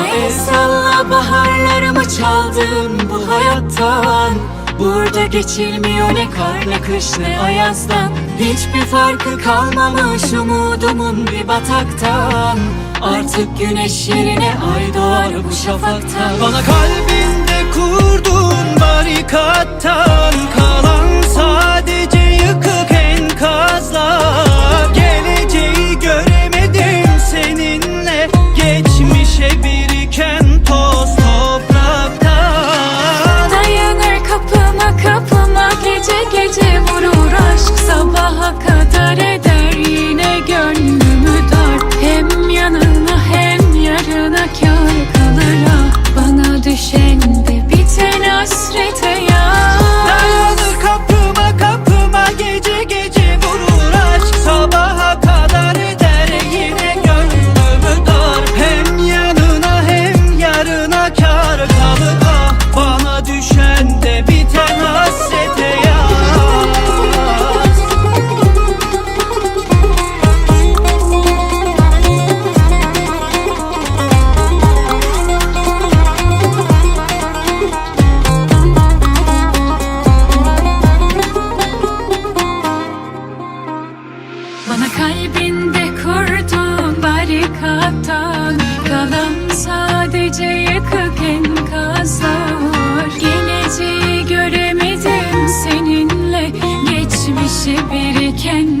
Bana el salla baharlarımı çaldın bu hayattan. Burada geçilmiyor ne kar ne kış ne ayazdan. Hiçbir farkı kalmamış umudumun bir bataktan. Artık güneş yerine ay doğar bu şafaktan. Bana kalbinde kurdu tu barikattan Kalan sadece yıkık enkazlar. Geleceği göremedim seninle. Geçmişi biriken